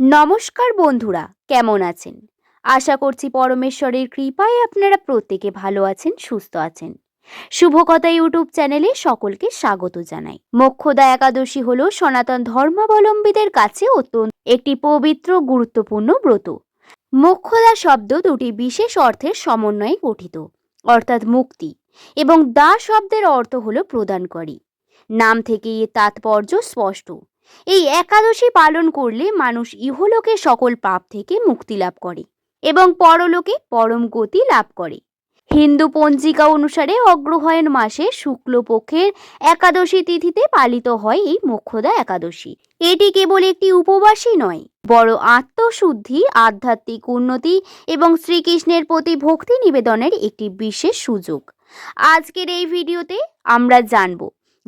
নমস্কার বন্ধুরা, কেমন আছেন? আশা করছি পরমেশ্বরের কৃপায় আপনারা প্রত্যেকে ভালো আছেন, সুস্থ আছেন। শুভকথা ইউটিউব চ্যানেলে সকলকে স্বাগত জানাই। মোক্ষদা একাদশী হল সনাতন ধর্মাবলম্বীদের কাছে অত্যন্ত একটি পবিত্র, গুরুত্বপূর্ণ ব্রত। মোক্ষদা শব্দ দুটি বিশেষ অর্থের সমন্বয়ে গঠিত, অর্থাৎ মুক্তি, এবং দা শব্দের অর্থ হলো প্রদানকারী। নাম থেকে এর তাৎপর্য স্পষ্ট। এই একাদশী পালন করলে মানুষ ইহলোকে সকল পাপ থেকে মুক্তি লাভ করে এবং পরলোকে পরম গতি লাভ করে। হিন্দু পঞ্জিকা অনুসারে অগ্রহায়ণ মাসে শুক্লপক্ষের একাদশী তিথিতে পালিত হয় এই মোক্ষদা একাদশী। এটি কেবল একটি উপবাসই নয়, বড় আত্মশুদ্ধি, আধ্যাত্মিক উন্নতি এবং শ্রীকৃষ্ণের প্রতি ভক্তি নিবেদনের একটি বিশেষ সুযোগ। আজকের এই ভিডিওতে আমরা জানব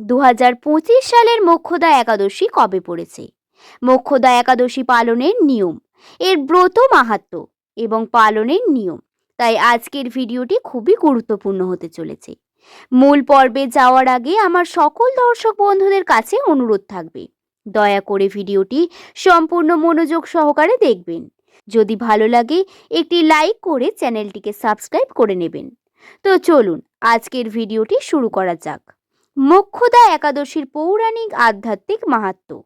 দু হাজার পঁচিশ সালের মোক্ষদা একাদশী কবে পড়েছে? মোক্ষদা একাদশী পালনের নিয়ম। এর ব্রত মাহাত্ম্য এবং পালনের নিয়ম। তাই আজকের ভিডিওটি খুবই গুরুত্বপূর্ণ হতে চলেছে। মূল পর্বে যাওয়ার আগে আমার সকল দর্শক বন্ধুদের কাছে অনুরোধ থাকবে, দয়া করে ভিডিওটি সম্পূর্ণ মনোযোগ সহকারে দেখবেন। যদি ভালো লাগে, একটি লাইক করে চ্যানেলটিকে সাবস্ক্রাইব করে নেবেন। তো চলুন, আজকের ভিডিওটি শুরু করা যাক। মোক্ষদা একাদশীর পৌরাণিক আধ্যাত্মিক মাহাত্ম্য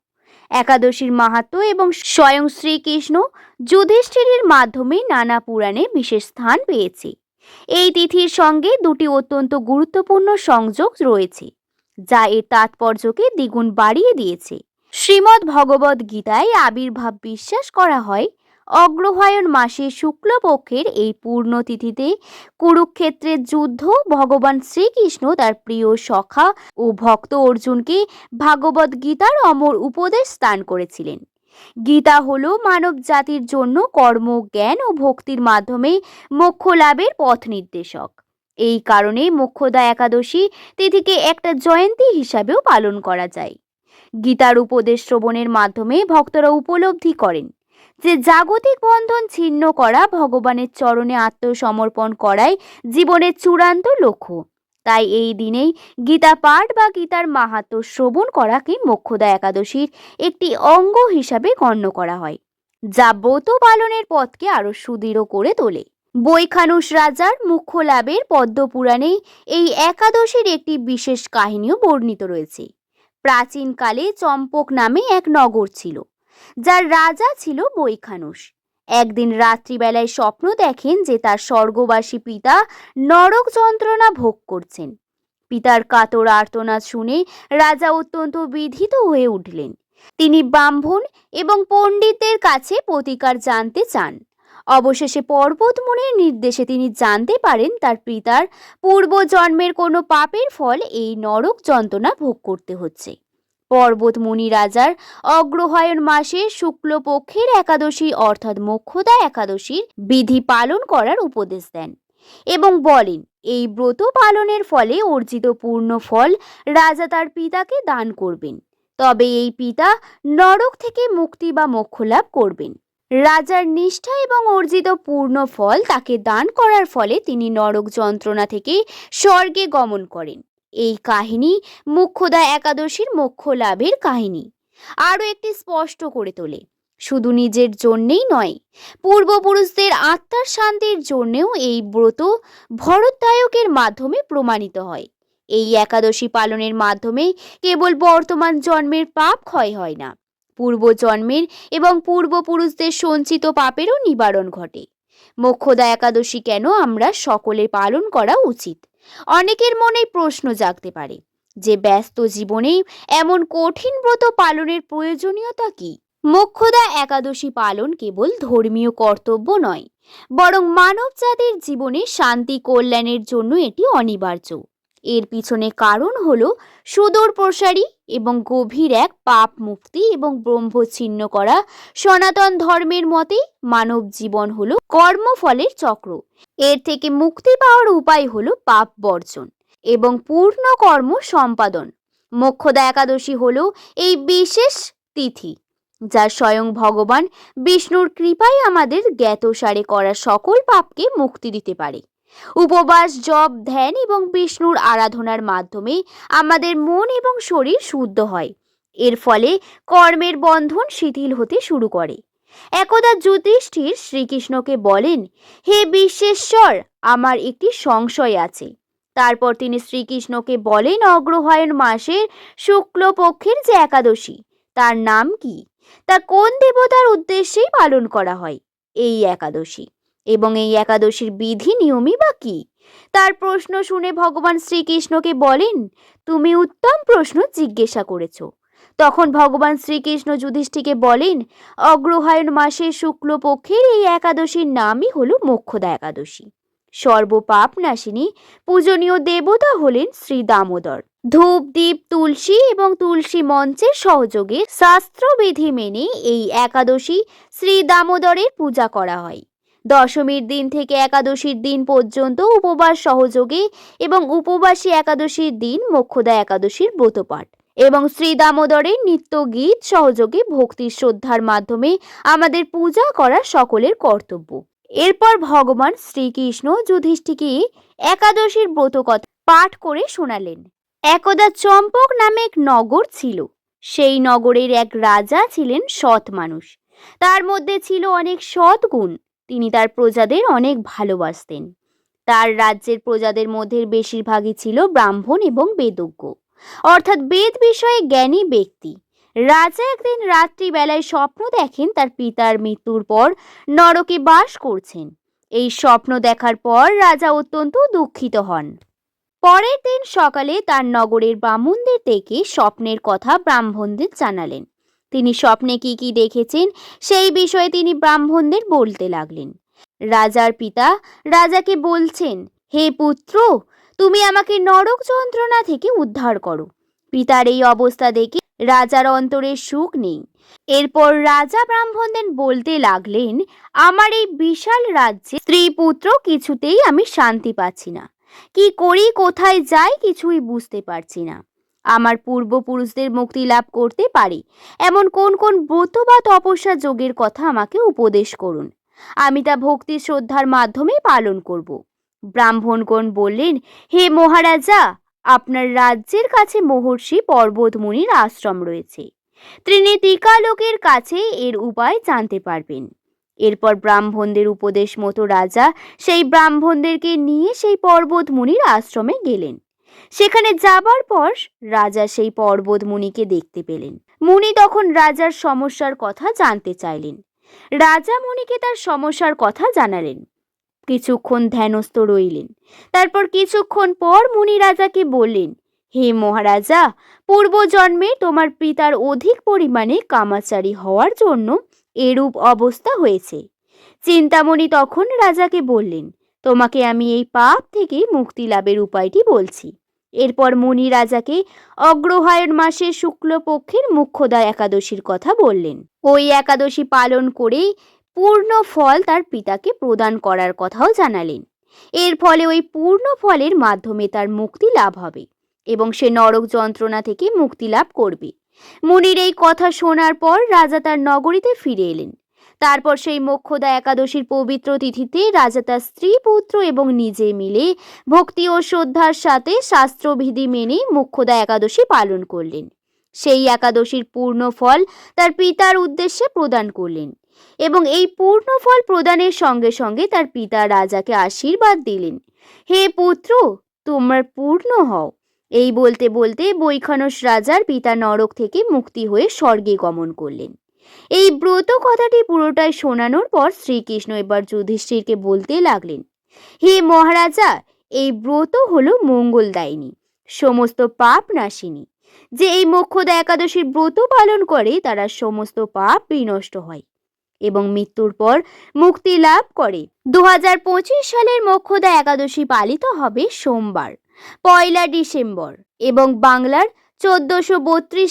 একাদশীর মাহাত্ম্য এবং স্বয়ং শ্রীকৃষ্ণ যুধিষ্ঠিরের মাধ্যমে নানা পুরাণে বিশেষ স্থান পেয়েছে। এই তিথির সঙ্গে দুটি অত্যন্ত গুরুত্বপূর্ণ সংযোগ রয়েছে, যা এর তাৎপর্যকে দ্বিগুণ বাড়িয়ে দিয়েছে। শ্রীমদ্ ভগবদ গীতায় আবির্ভাব বিশ্বাস করা হয় অগ্রহায়ণ মাসের শুক্লপক্ষের এই পূর্ণতিথিতে কুরুক্ষেত্রের যুদ্ধ, ভগবান শ্রীকৃষ্ণ তার প্রিয় সখা ও ভক্ত অর্জুনকে ভাগবত গীতার অমর উপদেশ দান করেছিলেন। গীতা হল মানব জাতির জন্য কর্ম, জ্ঞান ও ভক্তির মাধ্যমে মোক্ষ লাভের পথ নির্দেশক। এই কারণে মোক্ষদা একাদশী তিথিকে একটা জয়ন্তী হিসাবেও পালন করা যায়। গীতার উপদেশ শ্রবণের মাধ্যমে ভক্তরা উপলব্ধি করেন। যে জাগতিক বন্ধন ছিন্ন করা ভগবানের চরণে আত্মসমর্পণ করাই জীবনের চূড়ান্ত লক্ষ্য। তাই এই দিনেই গীতা পাঠ বা গীতার মাহাত্ম শ্রবণ করাকে মোক্ষদা একাদশীর একটি অঙ্গ হিসাবে গণ্য করা হয়, যা ব্রত পালনের পথকে আরও সুদৃঢ় করে তোলে। বৈখানুষ রাজার মুখ্য লাভের পদ্মপুরাণে এই একাদশীর একটি বিশেষ কাহিনীও বর্ণিত রয়েছে। প্রাচীনকালে চম্পক নামে এক নগর ছিল। যার রাজা ছিল বৈখানুষ। একদিন রাত্রিবেলায় স্বপ্ন দেখেন যে তার স্বর্গবাসী পিতা নরক যন্ত্রণা ভোগ করছেন। পিতার কাতর আর্তনাদ শুনে রাজা অত্যন্ত বিধিত হয়ে উঠলেন। তিনি ব্রাহ্মণ এবং পণ্ডিতদের কাছে প্রতিকার জানতে চান। অবশেষে পর্বতমুনির নির্দেশে তিনি জানতে পারেন তার পিতার পূর্বজন্মের কোনো পাপের ফল এই নরক যন্ত্রণা ভোগ করতে হচ্ছে। পর্বতমুনি রাজার অগ্রহায়ণ মাসে শুক্লপক্ষের একাদশী অর্থাৎ মোক্ষদা একাদশীর বিধি পালন করার উপদেশ দেন এবং বলেন, এই ব্রত পালনের ফলে অর্জিত পূর্ণ ফল রাজা তার পিতাকে দান করবেন। তবে এই পিতা নরক থেকে মুক্তি বা মোক্ষ লাভ করবেন। রাজার নিষ্ঠা এবং অর্জিত পূর্ণ ফল তাকে দান করার ফলে তিনি নরক যন্ত্রণা থেকে স্বর্গে গমন করেন। এই কাহিনী মুখ্যদা একাদশীর মোক্ষ লাভের কাহিনী। আরও একটি স্পষ্ট করে তোলে, শুধু নিজের জন্যেই নয়, পূর্বপুরুষদের আত্মার শান্তির জন্যেও এই ব্রত ভরতদায়কের মাধ্যমে প্রমাণিত হয়। এই একাদশী পালনের মাধ্যমে কেবল বর্তমান জন্মের পাপ ক্ষয় হয় না, পূর্বজন্মের এবং পূর্বপুরুষদের সঞ্চিত পাপেরও নিবারণ ঘটে। মোক্ষদা একাদশী কেন আমরা সকলে পালন করা উচিত? অনেকের মনে প্রশ্ন জাগতে পারে, যে ব্যস্ত জীবনে এমন কঠিন ব্রত পালনের প্রয়োজনীয়তা কি? মোক্ষদা একাদশী পালন কেবল ধর্মীয় কর্তব্য নয়, বরং মানব জাতির জীবনে শান্তি কল্যাণের জন্য এটি অনিবার্য। এর পিছনে কারণ হল সুদূর প্রসারী এবং গভীর এক পাপ মুক্তি এবং ব্রহ্মছিন্ন করা সনাতন ধর্মের মতে মানব জীবন হল কর্মফলের চক্র। এর থেকে মুক্তি পাওয়ার উপায় হল পাপ বর্জন এবং পূর্ণ কর্ম সম্পাদন। মোক্ষদা একাদশী হলো এই বিশেষ তিথি, যা স্বয়ং ভগবান বিষ্ণুর কৃপায় আমাদের জ্ঞাতসারে করা সকল পাপকে মুক্তি দিতে পারে। উপবাস, জপ, ধ্যান এবং বিষ্ণুর আরাধনার মাধ্যমে আমাদের মন এবং শরীর শুদ্ধ হয়। এর ফলে কর্মের বন্ধন শিথিল হতে শুরু করে। একদা যুধিষ্ঠির শ্রীকৃষ্ণকে বলেন, হে বিশ্বেশ্বর, আমার একটি সংশয় আছে। তারপর তিনি শ্রীকৃষ্ণকে বলেন, অগ্রহায়ণ মাসের শুক্লপক্ষের যে একাদশী, তার নাম কি? তা কোন দেবতার উদ্দেশ্যেই পালন করা হয়? এই একাদশী। এবং এই একাদশীর বিধি নিয়মই বা কি? তার প্রশ্ন শুনে ভগবান শ্রীকৃষ্ণকে বলেন, তুমি উত্তম প্রশ্ন জিজ্ঞাসা করেছ। তখন ভগবান শ্রীকৃষ্ণ যুধিষ্ঠিকে বলেন, অগ্রহায়ণ মাসের শুক্লপক্ষের এই একাদশীর নামই হল মোক্ষদা একাদশী। সর্বপাপ নাশিনী পূজনীয় দেবতা হলেন শ্রী দামোদর। ধূপ দ্বীপ তুলসী এবং তুলসী মঞ্চের সহযোগে শাস্ত্রবিধি মেনে এই একাদশী শ্রী দামোদরের পূজা করা হয়। দশমীর দিন থেকে একাদশীর দিন পর্যন্ত উপবাস সহযোগে এবং উপবাসী একাদশীর দিন মোক্ষদা একাদশীর ব্রতপাঠ। এবং শ্রী দামোদরের নিত্য গীত সহযোগে ভক্তি শ্রদ্ধার মাধ্যমে আমাদের পূজা করা সকলের কর্তব্য। এরপর ভগবান শ্রীকৃষ্ণ যুধিষ্ঠিকে একাদশীর ব্রত কথা পাঠ করে শোনালেন। একদা চম্পক নামে এক নগর ছিল। সেই নগরের এক রাজা ছিলেন সৎ মানুষ। তার মধ্যে ছিল অনেক সৎ গুণ। তিনি তার প্রজাদের অনেক ভালোবাসতেন। তার রাজ্যের প্রজাদের মধ্যে বেশিরভাগই ছিল ব্রাহ্মণ এবং বেদজ্ঞ। অর্থাৎ বেদ বিষয়ে জ্ঞানী ব্যক্তি। রাজা একদিন রাত্রিবেলায় স্বপ্ন দেখেন তার পিতার মৃত্যুর পর নরকে বাস করছেন। এই স্বপ্ন দেখার পর রাজা অত্যন্ত দুঃখিত হন। পরের দিন সকালে তার নগরের ব্রাহ্মণদের থেকে স্বপ্নের কথা ব্রাহ্মণদের জানালেন। তিনি স্বপ্নে কি কি দেখেছেন, সেই বিষয়ে তিনি ব্রাহ্মণদের বলতে লাগলেন। রাজার পিতা রাজাকে বলছেন, হে পুত্র, তুমি আমাকে নরক যন্ত্রণা থেকে উদ্ধার করো। পিতার এই অবস্থা দেখে রাজার অন্তরে সুখ নেই। এরপর রাজা ব্রাহ্মণদের বলতে লাগলেন, আমার এই বিশাল রাজ্যে স্ত্রী পুত্র কিছুতেই আমি শান্তি পাচ্ছি না। কি করি, কোথায় যাই কিছুই বুঝতে পারছি না। আমার পূর্বপুরুষদের মুক্তি লাভ করতে পারি। এমন কোন কোন ব্রত বা তপস্যা যোগের কথা আমাকে উপদেশ করুন। আমি তা ভক্তি শ্রদ্ধার মাধ্যমে পালন করব। ব্রাহ্মণগণ বললেন, হে মহারাজা, আপনার রাজ্যের কাছে মহর্ষি পর্বতমুনির আশ্রম রয়েছে। তিনি টিকালোকের কাছে এর উপায় জানতে পারবেন। এরপর ব্রাহ্মণদের উপদেশ মতো রাজা সেই ব্রাহ্মণদেরকে নিয়ে সেই পর্বতমুনির আশ্রমে গেলেন। সেখানে যাবার পর রাজা সেই পর্বত মুনিকে দেখতে পেলেন। মুনি তখন রাজার সমস্যার কথা জানতে চাইলেন। রাজা মুনিকে তার সমস্যার কথা জানালেন। কিছুক্ষণ ধ্যানস্থ রইলেন। তারপর কিছুক্ষণ পর মুনি রাজাকে বললেন, হে মহারাজা, পূর্বজন্মে তোমার পিতার অধিক পরিমাণে কামাচারী হওয়ার জন্য এরূপ অবস্থা হয়েছে চিন্তামণি তখন রাজাকে বললেন, তোমাকে আমি এই পাপ থেকে মুক্তি লাভের উপায়টি বলছি। এরপর মুনি রাজাকে অগ্রহায়ণ মাসের শুক্লপক্ষের মুখ্যদা একাদশীর কথা বললেন। ওই একাদশী পালন করেই পূর্ণ ফল তার পিতাকে প্রদান করার কথাও জানালেন। এর ফলে ওই পূর্ণ ফলের মাধ্যমে তার মুক্তি লাভ হবে এবং সে নরক যন্ত্রণা থেকে মুক্তি লাভ করবে। মুনির এই কথা শোনার পর রাজা তার নগরীতে ফিরে এলেন। তারপর সেই মোক্ষদা একাদশীর পবিত্র তিথিতে রাজা তার স্ত্রী, পুত্র এবং নিজে মিলে ভক্তি ও শ্রদ্ধার সাথে শাস্ত্রবিধি মেনে মোক্ষদা একাদশী পালন করলেন। সেই একাদশীর পূর্ণ ফল তার পিতার উদ্দেশ্যে প্রদান করলেন এবং এই পূর্ণ ফল প্রদানের সঙ্গে সঙ্গে তার পিতা রাজাকে আশীর্বাদ দিলেন। হে পুত্র, তোমার পূর্ণ হও। এই বলতে বলতে বৈখানস রাজার পিতা নরক থেকে মুক্তি হয়ে স্বর্গে গমন করলেন। এই ব্রত কথাটি পুরোটাই শোনানোর পর শ্রীকৃষ্ণ এবার যুধিষ্ঠিরকে বলতে লাগলেন, হে মহারাজা, এই ব্রত হলো মঙ্গলদায়িনী, সমস্ত পাপ নাশিনী। যে এই মোক্ষদা একাদশীর ব্রত পালন করে, তারা সমস্ত পাপ বিনষ্ট হয় এবং মৃত্যুর পর মুক্তি লাভ করে। দু হাজার পঁচিশ সালের মোক্ষদা একাদশী পালিত হবে সোমবার, পয়লা ডিসেম্বর এবং বাংলার চোদ্দশো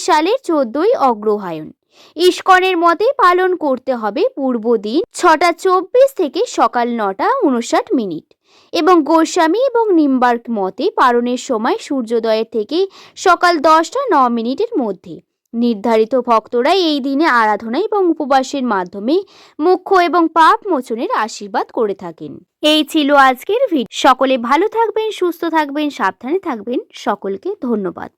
সালের চোদ্দই অগ্রহায়ণ। ইস্কনের মতে পালন করতে হবে পূর্ব দিন ছটা চব্বিশ থেকে সকাল নটা উনষাট মিনিট। এবং গোস্বামী এবং নিম্বার্ক মতে পালনের সময় সূর্যোদয়ের থেকে সকাল দশটা ন মিনিটের মধ্যে। নির্ধারিত ভক্তরা এই দিনে আরাধনা এবং উপবাসের মাধ্যমে মুখ্য এবং পাপ মোচনের আশীর্বাদ করে থাকেন। এই ছিল আজকের ভিডিও। সকলে ভালো থাকবেন, সুস্থ থাকবেন, সাবধানে থাকবেন। সকলকে ধন্যবাদ।